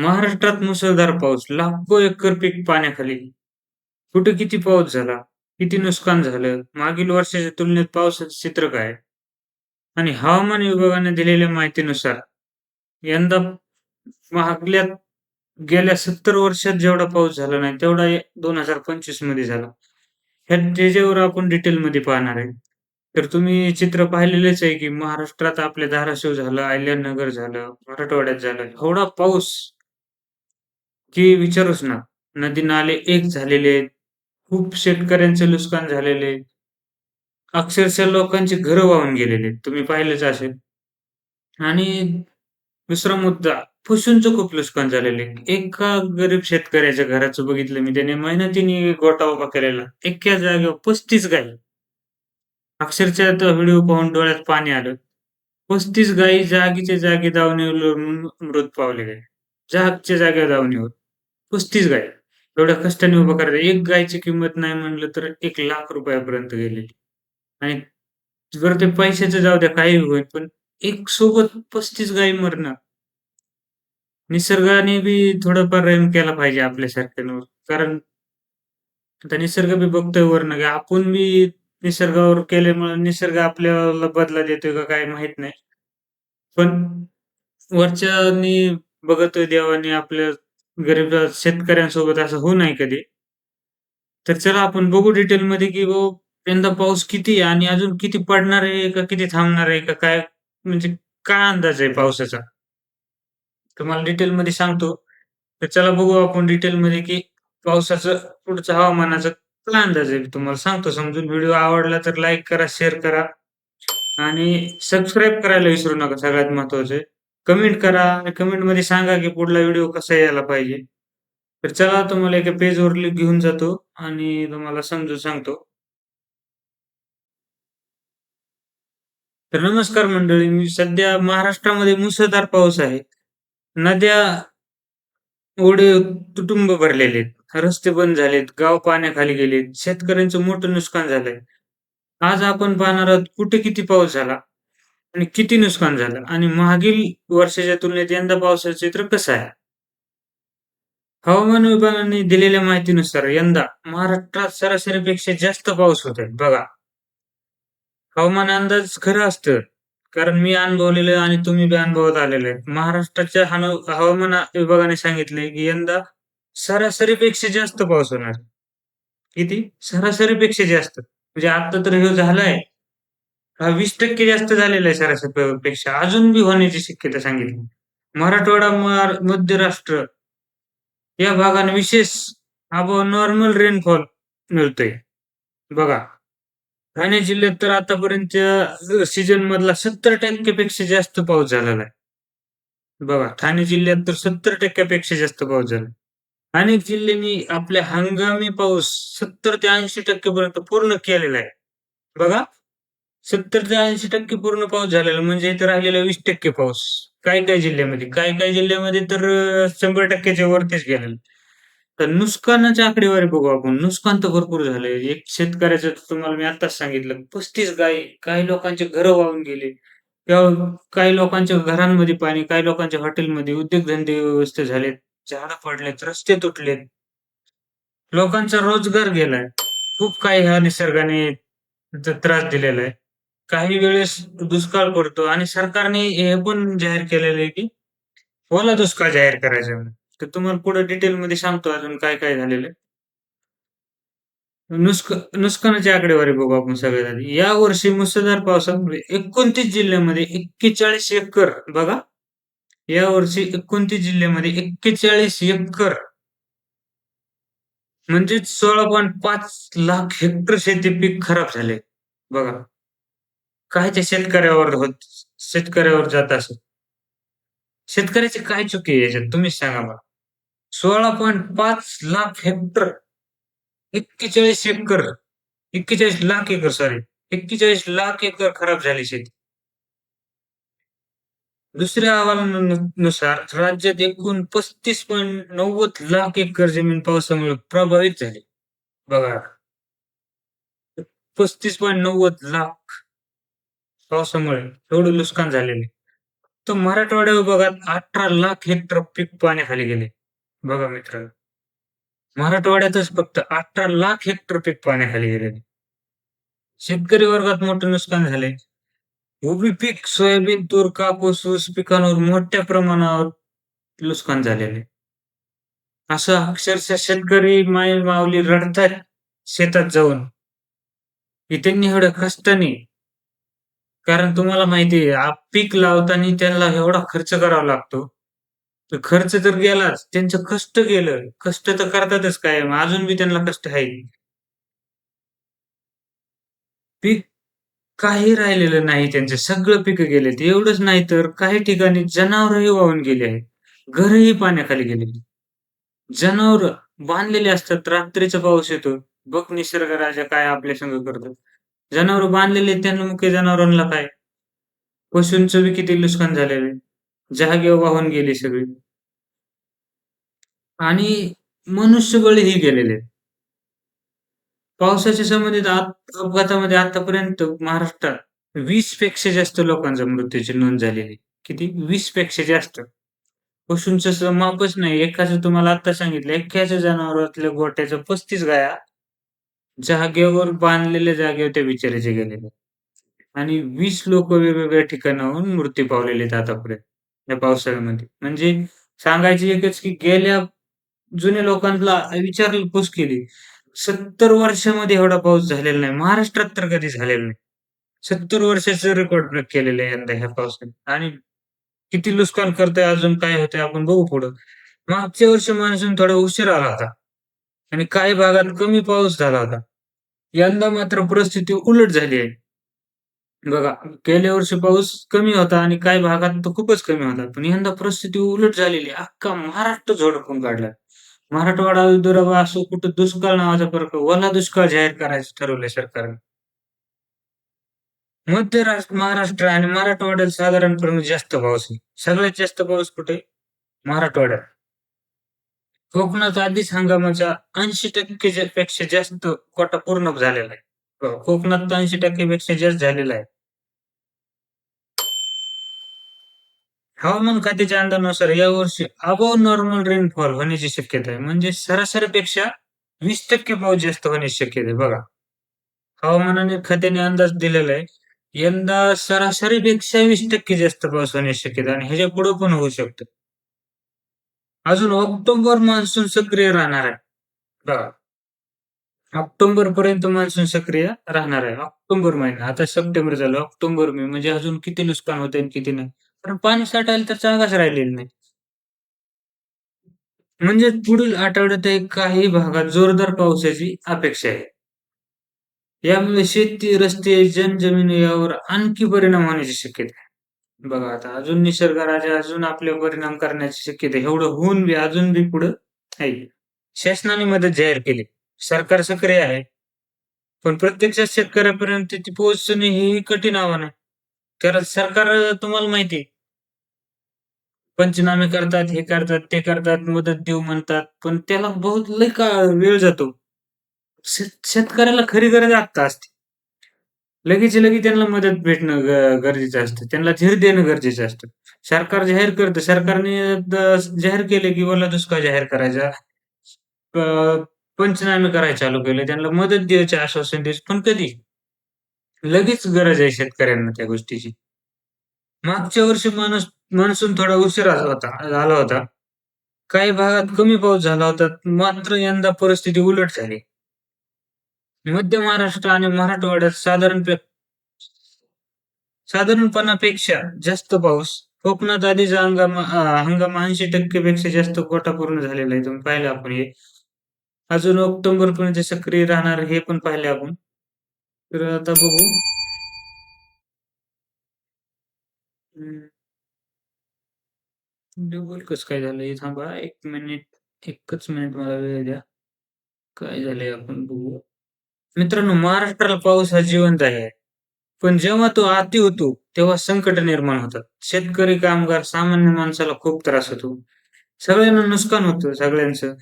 महाराष्ट्रात मुसळधार पाऊस, लाखो एकर पीक पाण्याखाली. कुठे किती पाऊस झाला? किती नुकसान झालं? मागील वर्षाच्या तुलनेत पावसाचं चित्र काय? आणि हवामान विभागाने दिलेल्या माहितीनुसार यंदा मागल्या गेल्या 70 वर्षात जेवढा पाऊस झाला नाही, तेवढा 2025 मध्ये झाला. ह्या त्याच्यावर आपण डिटेलमध्ये पाहणार आहे. तर तुम्ही चित्र पाहिलेलेच आहे, की महाराष्ट्रात आपले धाराशिव झालं, अहिल्यानगर झालं, मराठवाड्यात झालं. एवढा पाऊस की विचारूच ना. नदी-नाले एक झालेले आहेत. खूप शेतकऱ्यांचे नुकसान झालेले आहे. अक्षरशः लोकांची घरं वाहून गेलेले आहेत. तुम्ही पाहिलंच असेल. आणि दुसरा मुद्दा, पशूंचं खूप नुकसान झालेलं आहे. एका गरीब शेतकऱ्याच्या घराचं बघितलं मी. त्याने मेहनतीने गोठा उभा केलेला. एका जागेवर 35 गायी. अक्षरशः तो व्हिडिओ पाहून डोळ्यात पाणी आलं. 35 गायी जागीच्या जागी दावणीवर मृत पावले गेले. जागच्या जागेवर दावणीवर. 35 गाय एवढ्या कष्टाने उभं करायचं. एक गायची किंमत नाही म्हणलं तर ₹1,00,000 रुपयापर्यंत गेलेली. आणि बरं ते पैशाचं जाऊ द्या काही होईल, पण एक सोबत 35 गायी मरणं. निसर्गाने बी थोडाफार रहम केला पाहिजे आपल्यासारख्यांवर. कारण आता निसर्ग बी बघतोय वरनं, की आपण बी निसर्गावर केल्यामुळे निसर्ग आपल्याला बदला देतोय का काय माहीत नाही. पण वरच्यानी बघतोय देवाने आपल्या गरीब शेतकऱ्यांसोबत असं होऊ नये कधी. तर चला आपण बघू डिटेलमध्ये, की बाबा यंदा पाऊस किती आहे आणि अजून किती पडणार आहे का किती थांबणार आहे का काय म्हणजे काय अंदाज आहे पावसाचा? तुम्हाला डिटेलमध्ये सांगतो. तर चला बघू आपण डिटेलमध्ये, की पावसाचं पुढचं हवामानाचा काय अंदाज आहे? तुम्हाला सांगतो समजून. व्हिडिओ आवडला तर लाईक करा, शेअर करा आणि सबस्क्राईब करायला विसरू नका सगळ्यात महत्त्वाचं आहे. कमेंट करा आणि कमेंटमध्ये सांगा, की पुढला व्हिडिओ कसा यायला पाहिजे. तर चला तुम्हाला एका पेजवर घेऊन जातो आणि तुम्हाला समजून सांगतो. तर नमस्कार मंडळी. मी सध्या महाराष्ट्रामध्ये मुसळधार पाऊस आहे. नद्या, ओढे तुटुंब भरलेले आहेत. रस्ते बंद झालेत, गाव पाण्याखाली गेलेत, शेतकऱ्यांचं मोठं नुकसान झालंय. आज आपण पाहणार आहोत कुठे किती पाऊस झाला आणि किती नुकसान झालं आणि मागील वर्षाच्या तुलनेत यंदा पावसाचं चित्र कसं आहे? हवामान विभागाने दिलेल्या माहितीनुसार यंदा महाराष्ट्रात सरासरीपेक्षा जास्त पाऊस होतोय. बघा. हवामान अंदाज खरं असतं. कारण मी अनुभवलेलं आणि तुम्ही बी अनुभवत आलेले आहेत. महाराष्ट्राच्या हन हवामान विभागाने सांगितले की यंदा सरासरीपेक्षा जास्त पाऊस होणार. किती? सरासरीपेक्षा जास्त. म्हणजे आता तर हे झालाय. हा 20% जास्त झालेला आहे सरासरीपेक्षा अजून बी होण्याची शक्यता सांगितली. मराठवाडा, मध्य राष्ट्र या भागाने विशेष आबो नॉर्मल रेनफॉल मिळतोय. बघा. ठाणे जिल्ह्यात तर आतापर्यंत सीझन मधला सत्तर टक्क्यापेक्षा जास्त पाऊस झालेला आहे. बघा. ठाणे जिल्ह्यात तर सत्तर टक्क्यापेक्षा जास्त पाऊस झाला. अनेक जिल्ह्यांनी आपल्या हंगामी पाऊस 70 ते 80% पर्यंत पूर्ण केलेला आहे. बघा. 70 ते 80% पूर्ण पाऊस झालेला म्हणजे इथे राहिलेला 20% पाऊस. काही-काही जिल्ह्यामध्ये. काही-काही जिल्ह्यामध्ये तर शंभर टक्क्याच्या वरतीच गेलेला. तर नुकसानाच्या आकडेवारी बघू आपण. नुकसान तर भरपूर झालंय. एक शेतकऱ्याचं तुम्हाला मी आताच सांगितलं पस्तीस गाय काही लोकांचे घरं वाहून गेले. किंवा काही लोकांच्या घरांमध्ये पाणी, काही लोकांच्या हॉटेलमध्ये उद्योगधंदे व्यवस्थित झालेत. झाडं पडलेत, रस्ते तुटलेत. लोकांचा रोजगार गेलाय. खूप काही ह्या निसर्गाने त्रास दिलेला आहे. काही वेळेस दुष्काळ पडतो आणि सरकारने हे पण जाहीर केलेलं आहे, की ओला दुष्काळ जाहीर करायचा म्हणून. तर तुम्हाला पुढे डिटेलमध्ये सांगतो अजून काय-काय झालेलं आहे. नुसक नुकसानाची आकडेवारी बघू आपण सगळ्यात आधी. यावर्षी मुसळधार पावसामुळे म्हणजे 29 जिल्ह्यामध्ये 41 एकर बघा. या वर्षी एकोणतीस जिल्ह्यामध्ये 41 एकर म्हणजे 16.5 लाख हेक्टर शेती पीक खराब झाले. बघा. काय त्या शेतकऱ्यावर होत शेतकऱ्यावर जात असेल. शेतकऱ्याची काय चुकी आहे याच्यात तुम्हीच सांगा मला. 16.5 lakh hectare 41 acre 41 lakh acre sorry 41 lakh acre खराब झाली शेती. दुसऱ्या अहवालानुसार राज्यात एकूण 35.90 लाख एकर जमीन पावसामुळे प्रभावित झाली. बघा. 35.90 लाख पावसामुळे एवढं नुकसान झालेले तर मराठवाड्या विभागात अठरा लाख हेक्टर पीक पाण्याखाली गेले. बघा मित्र मराठवाड्यातच फक्त अठरा लाख हेक्टर पीक पाण्याखाली गेले. शेतकरी वर्गात मोठं नुकसान झाले. उभी पीक, सोयाबीन, तूर, कापूस, ऊस पिकांवर मोठ्या प्रमाणावर नुकसान झालेले. असं अक्षरशः शेतकरी माय-माऊली रडतात शेतात जाऊन. की त्यांनी एवढ्या कष्टाने कारण तुम्हाला माहिती आहे पीक लावताना त्यांना एवढा खर्च करावा लागतो. तर खर्च तर गेलाच, त्यांचं कष्ट गेलं. कष्ट तर करतातच कायम. अजून बी त्यांना कष्ट आहे पीक काही राहिलेलं नाही त्यांचं. सगळं पिकं गेलेत. एवढंच नाही तर काही ठिकाणी जनावरही वाहून गेले आहेत. घरही पाण्याखाली गेले जनावर बांधलेले असतात. रात्रीचा पाऊस येतो. बघ निसर्ग राजा काय आपल्या संग करतात जनावर बांधलेले आहेत त्यांना मुख्य जनावरांना काय? पशूंचं बी किती नुकसान झालेलं आहे. जागेवर वाहून गेली सगळी. आणि मनुष्यबळही गेलेले आहेत. पावसाच्या संबंधित अप अपघातामध्ये आतापर्यंत महाराष्ट्रात 20 पेक्षा जास्त लोकांचा मृत्यूची नोंद झालेली आहे. किती? 20 पेक्षा जास्त. पशूंचं मापच नाही. एकाचं तुम्हाला आत्ता सांगितलं, एकाच्या जनावरातल्या गोठ्याच्या 35 गाया जागेवर बांधलेल्या जागेवर त्या बिचाऱ्याचे गेलेले. आणि 20 लोकं वेगवेगळ्या ठिकाणाहून मृत्यू पावलेले आहेत आतापर्यंत, या पावसाळ्यामध्ये. म्हणजे सांगायची एकच की गेल्या जुन्या लोकांना विचारपूस केली. 70 वर्षामध्ये एवढा पाऊस झालेला नाही. महाराष्ट्रात तर कधी झालेला नाही. 70 वर्षाचं रेकॉर्ड ब्रेक केलेलं आहे यंदा ह्या पावसाने. आणि किती नुकसान करतंय, अजून काय होतंय आपण बघू पुढं. मागच्या वर्षी मान्सून थोडा उशीर आला होता. आणि काही भागात कमी पाऊस झाला होता. यंदा मात्र परिस्थिती उलट झाली आहे. बघा, गेल्या वर्षी पाऊस कमी होता आणि काही भागात तर खूपच कमी होता. पण यंदा परिस्थिती उलट झालेली आहे. अख्खा महाराष्ट्र झोडपून काढला मराठवाडा, विदर्भ असो कुठं दुष्काळ नावाचा प्रकार वला दुष्काळ जाहीर करायचं ठरवलंय सरकारने. मध्य महाराष्ट्र आणि मराठवाड्यात साधारणपणे जास्त पाऊस आहे. सगळ्यात जास्त पाऊस कुठे? मराठवाड्यात. कोकणात आधीच हंगामाच्या ऐंशी टक्केच्या पेक्षा जास्त कोटा पूर्ण झालेला आहे. हो, कोकणात तर 80% पेक्षा जास्त झालेला आहे. हवामान खात्याच्या अंदाजानुसार यावर्षी अबाव नॉर्मल रेनफॉल होण्याची शक्यता आहे. म्हणजे सरासरीपेक्षा 20% पाऊस जास्त होण्याची शक्यता आहे बघा. हवामानाने खात्याने अंदाज दिलेला आहे. यंदा सरासरीपेक्षा 20% जास्त पाऊस होण्याची शक्यता आणि ह्याच्या पुढे पण होऊ शकतं. अजून ऑक्टोबर मान्सून सक्रिय राहणार आहे. बघा. ऑक्टोबरपर्यंत मान्सून सक्रिय राहणार आहे. ऑक्टोबर महिना. आता सप्टेंबर झालं. ऑक्टोबर, मे म्हणजे अजून किती नुकसान होते आणि किती नाही. कारण पाणी साठायला तर जागाच राहिलेली नाही. म्हणजे पुढील आठवड्यात काही भागात जोरदार पावसाची अपेक्षा आहे. यामुळे शेती, रस्ते, जनजमीन यावर आणखी परिणाम होण्याची शक्यता आहे. बघा आता अजून निसर्ग राजा अजून आपले परिणाम करण्याची शक्यता एवढं होऊन बी अजून बी पुढं आहे. शासनाने मदत जाहीर केली. सरकार सक्रिय आहे. पण प्रत्यक्षात शेतकऱ्यापर्यंत ती पोहोचणे हे कठीण आव्हान आहे. कारण सरकार तुम्हाला माहिती आहे पंचनामे करतात, हे करतात, ते करतात, मदत देऊ म्हणतात. पण त्याला बहुत लय काळ वेळ जातो. शेत शेतकऱ्याला खरी गरज आत्ता असते. लगेचच्या लगेच त्यांना मदत भेटणं ग गरजेचं असतं. त्यांना धीर देणं गरजेचं असतं. सरकार जाहीर करतं. सरकारने द जाहीर केलं की ओला दुष्काळ जाहीर करायचा. अ, पंचनामे करायला चालू केले. त्यांना मदत द्यायचे आश्वासन द्यायचे. पण कधी? लगेच गरज आहे शेतकऱ्यांना त्या गोष्टीची. मागच्या वर्षी माणूस मान्सून थोडा उशिरा आला होता आला होता. काही भागात कमी पाऊस झाला होता. मात्र यंदा परिस्थिती उलट झाली. मध्य महाराष्ट्र आणि मराठवाड्यात साधारण साधारणपणापेक्षा जास्त पाऊस. कोकणात आधीचा हंगाम हंगाम 80% पेक्षा जास्त कोटा पूर्ण झालेला आहे. तुम्ही पाहिलं आपण हे. अजून ऑक्टोबर पर्यंत सक्रिय राहणार हे पण पाहिले आपण. तर आता बघू. डबल कसं काय झालंय? थांबा एक मिनिट. एकच मिनिट मला वेळ द्या. काय झालंय आपण बघू. मित्रांनो महाराष्ट्राला पाऊस हा जिवंत आहे. पण जेव्हा तो आती होतो, तेव्हा संकट निर्माण होतात. शेतकरी, कामगार, सामान्य माणसाला खूप त्रास होतो. सगळ्यांना नुकसान होतं सगळ्यांचं.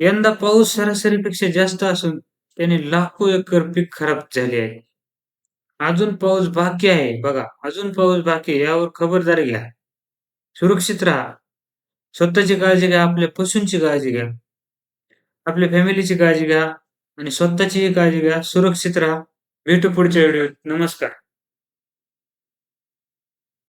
यंदा पाऊस सरासरीपेक्षा जास्त असून त्याने लाखो एकर पीक खराब झाले आहे. अजून पाऊस बाकी आहे बघा. अजून पाऊस बाकी यावर खबरदारी घ्या. सुरक्षित राहा. स्वतःची काळजी घ्या, आपल्या पशूंची काळजी घ्या. आपल्या फॅमिलीची काळजी घ्या आणि स्वतःचीही काळजी घ्या. सुरक्षित राहा. भेटू पुढच्या व्हिडिओत. नमस्कार.